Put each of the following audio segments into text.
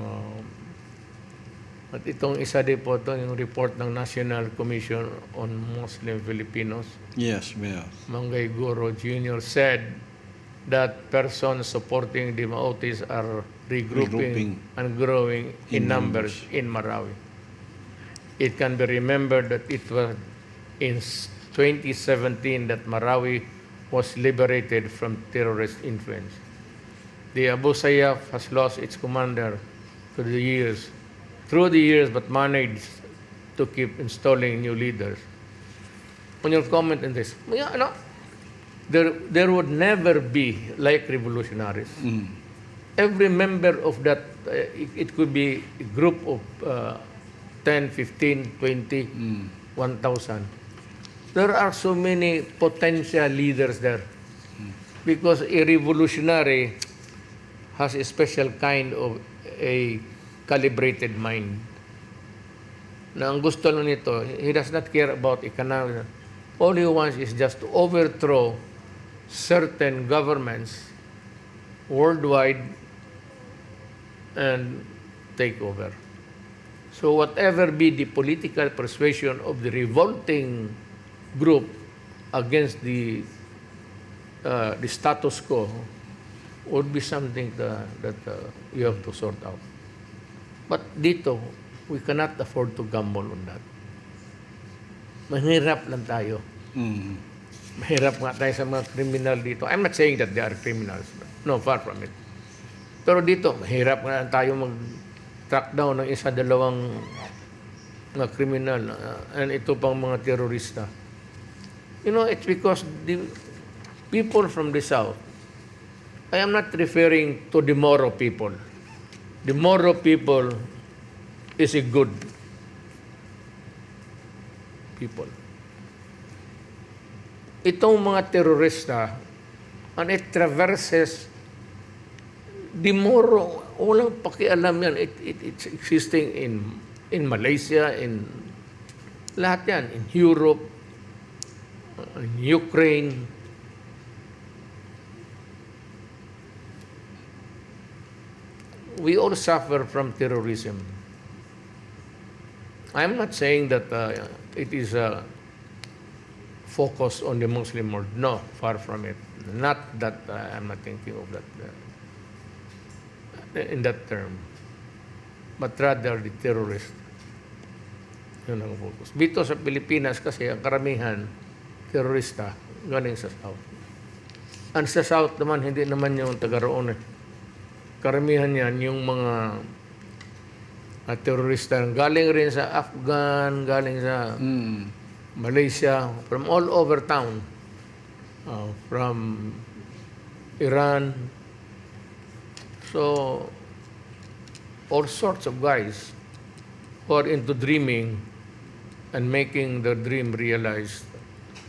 Um, at itong isa din po ito, yung report ng National Commission on Muslim Filipinos, Yes, Mayor. Mangay Guro Jr. said that persons supporting the Maotis are regrouping, Regrouping. and growing in, In numbers in Marawi. It can be remembered that it was in s- 2017 that Marawi was liberated from terrorist influence. The Abu Sayyaf has lost its commander through the years, through the years, but managed to keep installing new leaders. On your comment on this, yeah, no, there, there would never be like revolutionaries. Every member of that, uh, it, it could be a group of uh, 10, 15, 20, 1,000. There are so many potential leaders there. Because a revolutionary has a special kind of a calibrated mind. Na ang gusto lang nito, he does not care about economic. All he wants is just to overthrow certain governments worldwide and take over. So whatever be the political persuasion of the revolting group against the uh, the status quo would be something that, that uh, you have to sort out. But dito, we cannot afford to gamble on that. Mahirap lang tayo. Mm. Mahirap nga tayo sa mga criminal dito. I'm not saying that they are criminals. No, far from it. Pero dito, mahirap nga tayo mag-track down ng isa, dalawang mga criminal. uh, and ito pang mga terorista. You know, it's because the people from the South, I am not referring to the Moro people. The Moro people is a good people. Itong mga terorista, and it traverses the Moro, walang pakialam yan. It, it, it's existing in, in Malaysia, in lahat yan, in Europe, in Ukraine. We all suffer from terrorism. I'm not saying that uh, it is a focus on the Muslim world. No, far from it. Not that uh, I'm not thinking of that uh, in that term, but rather the terrorist. Yun ang focus. Dito sa Pilipinas kasi ang karamihan terorista galing sa South. Ang sa South naman, hindi naman yung taga roon eh. Karamihan yan yung mga uh, terorista galing rin sa Afghan, galing sa Mm. Malaysia, from all over town, uh, from Iran. So, all sorts of guys who are into dreaming and making their dream realized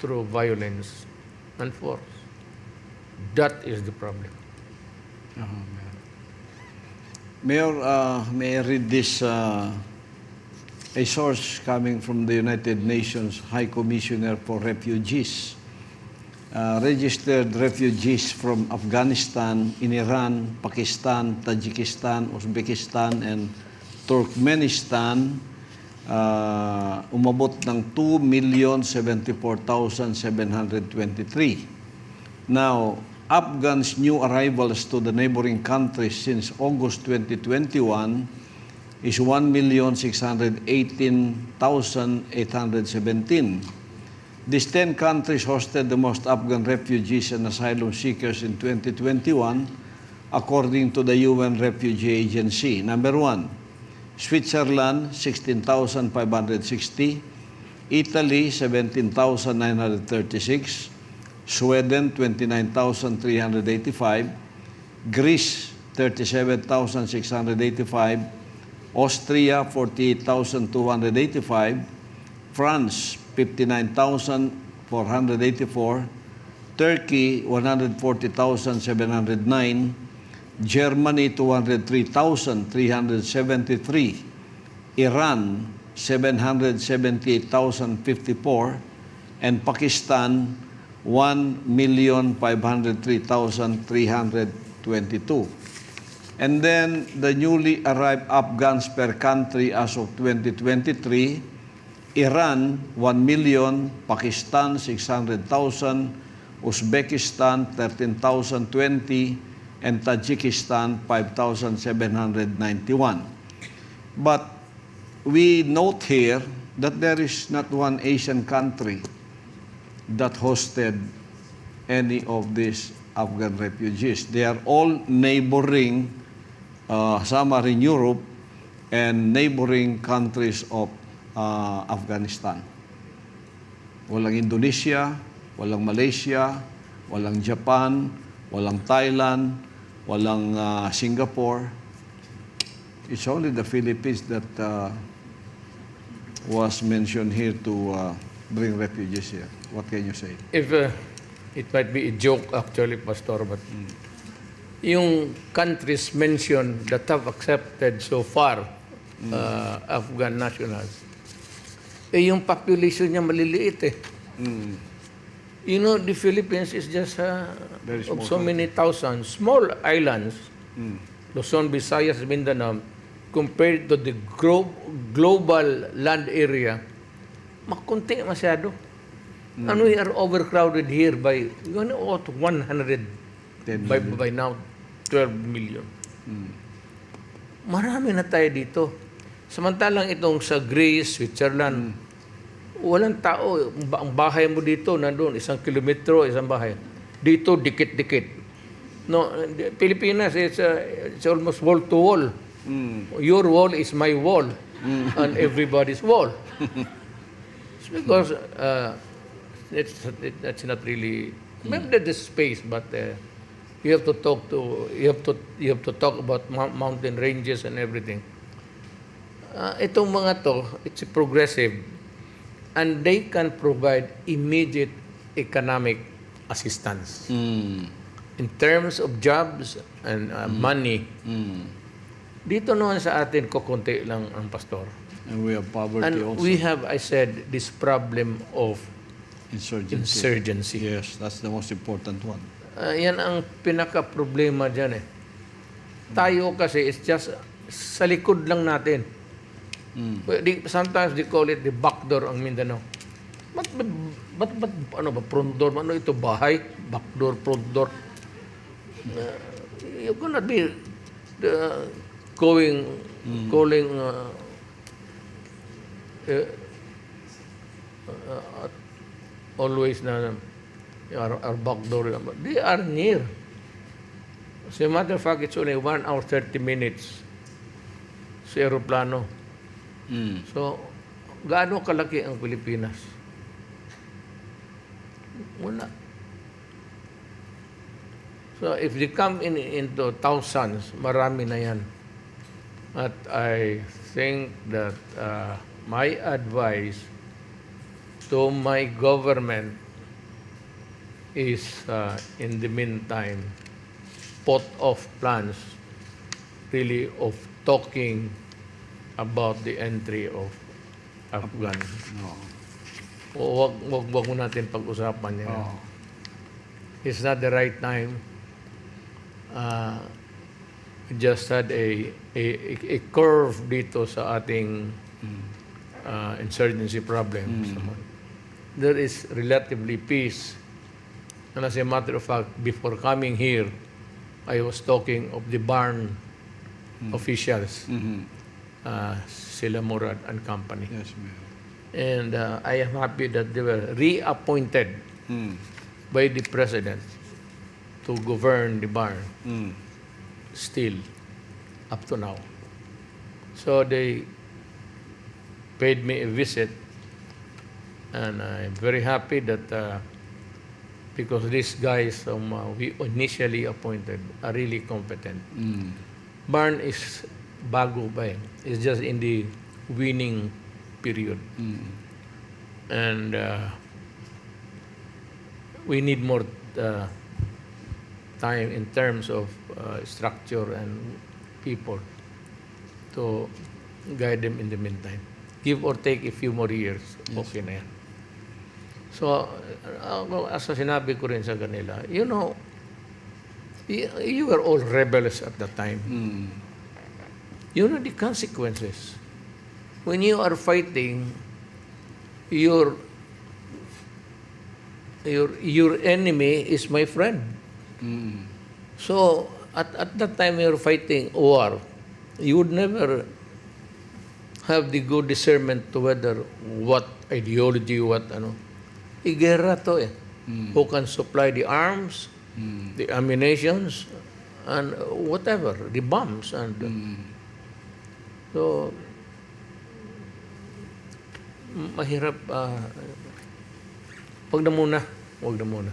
through violence and force. That is the problem. Oh, Mayor. Mayor, uh, may I read this, uh, a source coming from the United Nations High Commissioner for Refugees. Uh, registered refugees from Afghanistan, in Iran, Pakistan, Tajikistan, Uzbekistan, and Turkmenistan uh, umabot ng 2,074,723. Now, Afghans' new arrivals to the neighboring countries since August 2021 is 1,618,817. These 10 countries hosted the most Afghan refugees and asylum seekers in 2021, according to the UN Refugee Agency. Number one, Switzerland, 16,560. Italy, 17,936. Sweden, 29,385. Greece, 37,685. Austria, 48,285. France, 59,484. Turkey, 140,709. Germany, 203,373. Iran, 778,054. And Pakistan, 1,503,322. And then the newly arrived Afghans per country as of 2023, Iran 1 million, Pakistan 600,000, Uzbekistan 13,020, and Tajikistan 5,791. But we note here that there is not one Asian country that hosted any of these Afghan refugees. They are all neighboring, uh, some are in Europe, and neighboring countries of uh, Afghanistan. Walang Indonesia, walang Malaysia, walang Japan, walang Thailand, walang uh, Singapore. It's only the Philippines that uh, was mentioned here to uh, bring refugees here. What can you say? If uh, it might be a joke actually, Pastor, but yung countries mentioned that have accepted so far uh, Afghan nationals, eh yung population niya maliliit eh. You know, the Philippines is just uh, Very of so many thousands, small islands, Luzon, Visayas, Mindanao, compared to the gro- global land area, makunti masyado. And we are overcrowded here by, you know, what, 100, 10 by, by now, 12 million. Marami na tayo dito. Samantalang itong sa Greece, Switzerland, walang tao. Ang ba- Ang bahay mo dito, nandun, isang kilometro, isang bahay. Dito, dikit-dikit. No, the- Pilipinas, it's, uh, it's almost wall to wall. Your wall is my wall, and everybody's wall. Because uh, it's, it, that's not really, maybe there's space, but uh, you have to talk to, you have to, you have to talk about mou- mountain ranges and everything. Uh, itong mga to, it's progressive and they can provide immediate economic assistance in terms of jobs and uh, money. Dito naman sa atin, kukunti lang ang pastor. And we have poverty And also. we have, I said, this problem of Insurgency. insurgency. Yes, that's the most important one. Ah, yan ang pinaka-problema dyan eh. Tayo kasi, it's just sa likod lang natin. Di- Sometimes they call it the backdoor ang Mindanao. Ba't, ba't, ba't, ano ba, front door? Ano ito, bahay? Backdoor, front door? Uh, you cannot be uh, going, calling uh, uh, uh, always na our, our back door. They are near. As a matter of fact, it's only 1 hour 30 minutes sa aeroplano. So, gaano kalaki ang Pilipinas? Wala. So, if they come in into thousands, marami na yan. At I think that uh, my advice to my government is uh, in the meantime put off plans really of talking about the entry of Afghan. No. O wag, wag, wag mo natin pag-usapan yan. Oh. It's not the right time. Uh, just had a, a, a curve dito sa ating uh, insurgency problem. There is relatively peace. And as a matter of fact, before coming here, I was talking of the barn officials, uh, sila Murad and company. Yes, ma'am. And uh, I am happy that they were reappointed Mm. by the president to govern the barn Mm. still up to now. So they paid me a visit, and I'm very happy that uh, because these guys um, uh, we initially appointed are really competent. Mm. Barn is bago ba eh. It's just in the winning period. Mm. And uh, we need more uh, time in terms of uh, structure and people to guide them in the meantime. Give or take a few more years, okay na yan. So, ako, as sinabi ko rin sa kanila, you know, You, you were all rebels at the time. Mm. You know the consequences. When you are fighting, your your your enemy is my friend. Mm. So at, at that time you're fighting war, you would never have the good discernment to whether what ideology, what ano. Igera to eh. Who can supply the arms, the ammunitions, and whatever, the bombs. And so, mahirap, ah, wag na muna, wag na muna.